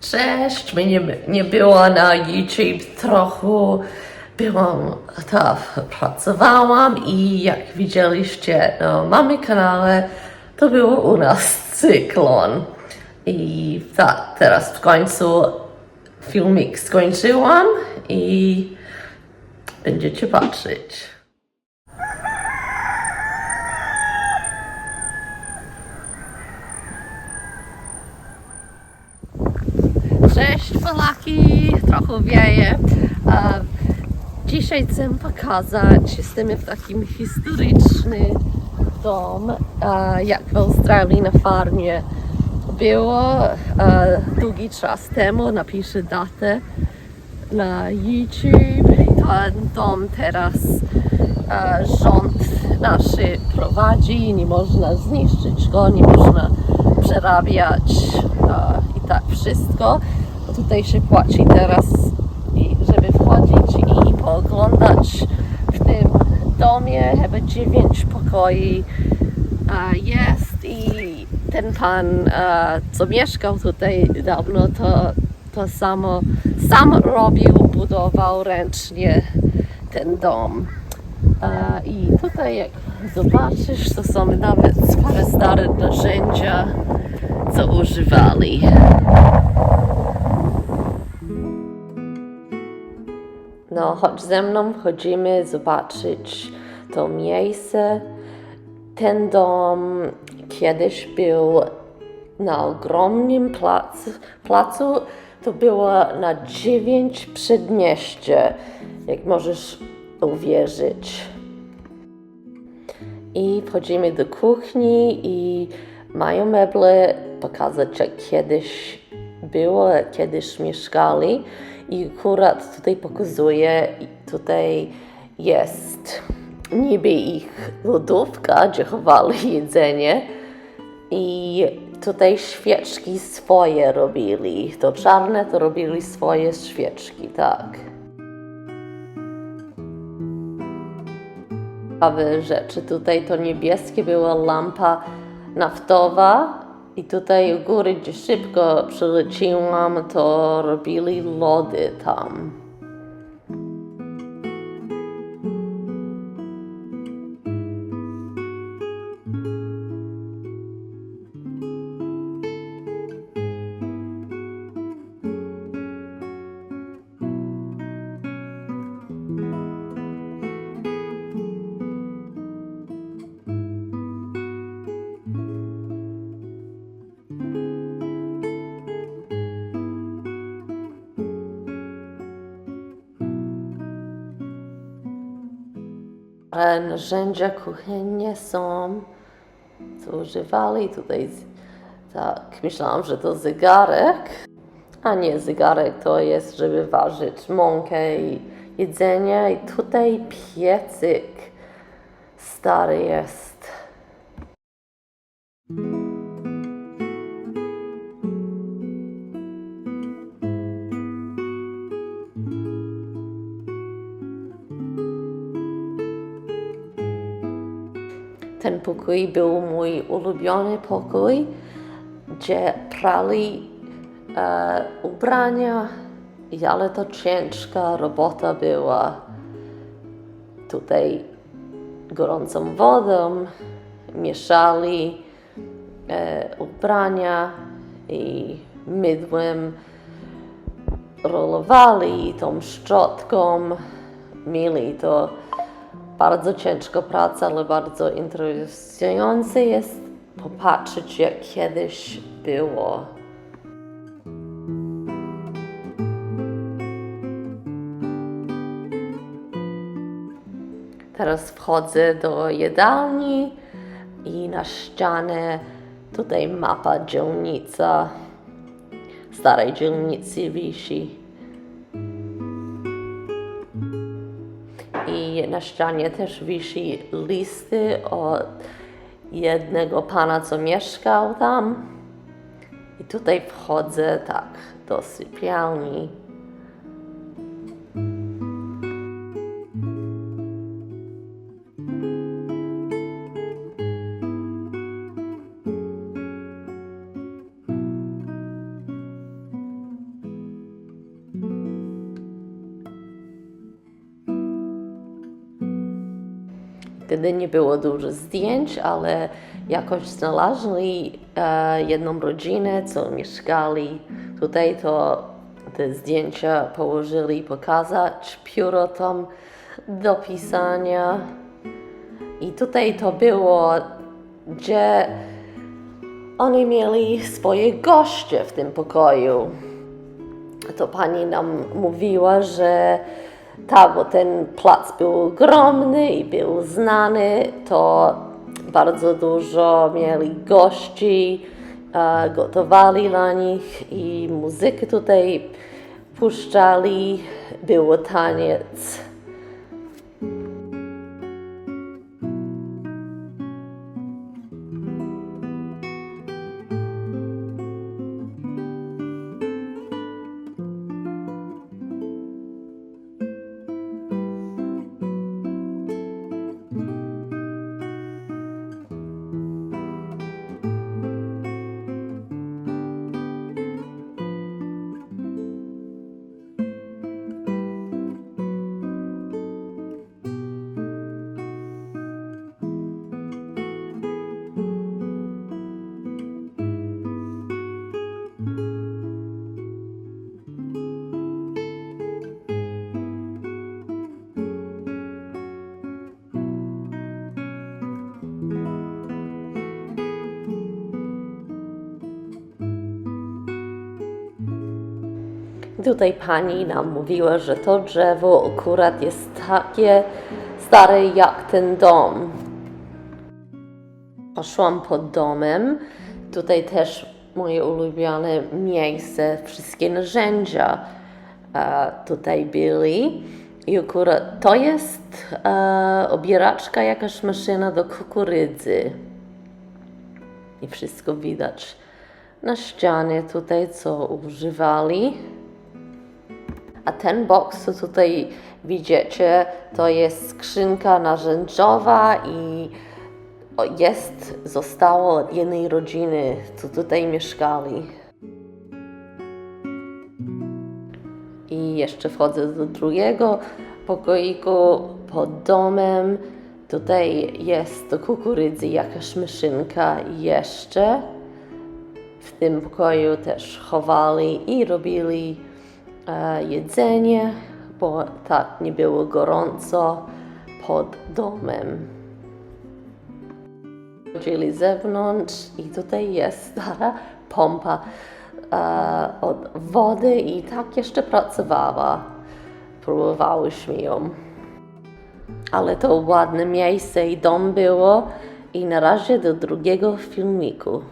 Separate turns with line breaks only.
Cześć, mnie nie było na YouTube trochę. Byłam, ta, pracowałam i jak widzieliście na mamy kanale, to było u nas cyklon. I tak, teraz w końcu filmik skończyłam i będziecie patrzeć. Cześć Polaki, trochę wieje. Dzisiaj chcę pokazać, jesteśmy w takim historyczny dom, jak w Australii na farmie było długi czas temu, napiszę datę na YouTube. Ten dom teraz rząd naszy prowadzi, nie można zniszczyć go, nie można przerabiać i tak wszystko. Tutaj się płaci teraz, i żeby wchodzić i pooglądać w tym domie, chyba dziewięć pokoi jest i ten pan, co mieszkał tutaj dawno, to, to samo sam robił, budował ręcznie ten dom. I tutaj jak zobaczysz, to są nawet parę stare narzędzia, co używali. No, chodź ze mną, chodzimy zobaczyć to miejsce. Ten dom kiedyś był na ogromnym placu, placu to było na dziewięć przedmieście, jak możesz uwierzyć. I wchodzimy do kuchni i mają meble, pokazać jak kiedyś było, kiedyś mieszkali. I akurat tutaj pokazuje, tutaj jest niby ich lodówka, gdzie chowali jedzenie. I tutaj świeczki swoje robili. To czarne to robili swoje świeczki, tak. ciekawe rzeczy. Tutaj to niebieskie była lampa naftowa i tutaj u góry, gdzie szybko przyleciłam, to robili lody tam. Narzędzia kuchenne są, co używali tutaj. Tak, myślałam, że to zegarek, a nie zegarek to jest, żeby ważyć mąkę i jedzenie. I tutaj piecyk stary jest. Ten pokój był mój ulubiony pokój, gdzie prali e, ubrania, ale to ciężka robota była. Tutaj gorącą wodą mieszali e, ubrania i mydłem rolowali tą szczotką, mieli to bardzo ciężka praca, ale bardzo interesujące jest popatrzeć, jak kiedyś było. Teraz wchodzę do jadalni i na ścianie tutaj mapa dzielnica, starej dzielnicy wisi. Na ścianie też wisi listy od jednego pana, co mieszkał tam. I tutaj wchodzę tak do sypialni. Wtedy nie było dużo zdjęć, ale jakoś znaleźli e, jedną rodzinę, co mieszkali tutaj, to te zdjęcia położyli pokazać, pióro tam do pisania. I tutaj to było, gdzie oni mieli swoje goście w tym pokoju. To pani nam mówiła, że tak, bo ten plac był ogromny i był znany, to bardzo dużo mieli gości, e, gotowali dla nich i muzykę tutaj puszczali, było taniec. Tutaj pani nam mówiła, że to drzewo akurat jest takie stare jak ten dom. Poszłam pod domem. Tutaj też moje ulubione miejsce, wszystkie narzędzia e, tutaj byli. I akurat to jest e, obieraczka, jakaś maszyna do kukurydzy. I wszystko widać na ścianie tutaj, co używali. A ten boks, co tutaj widzicie, to jest skrzynka narzędziowa i jest, zostało od jednej rodziny, co tutaj mieszkali. I jeszcze wchodzę do drugiego pokoiku pod domem. Tutaj jest do kukurydzy jakaś maszynka jeszcze w tym pokoju też chowali i robili jedzenie, bo tak nie było gorąco pod domem. Chodzili zewnątrz i tutaj jest stara pompa e, od wody i tak jeszcze pracowała. Próbowałyśmy ją. Ale to ładne miejsce i dom było i na razie do drugiego filmiku.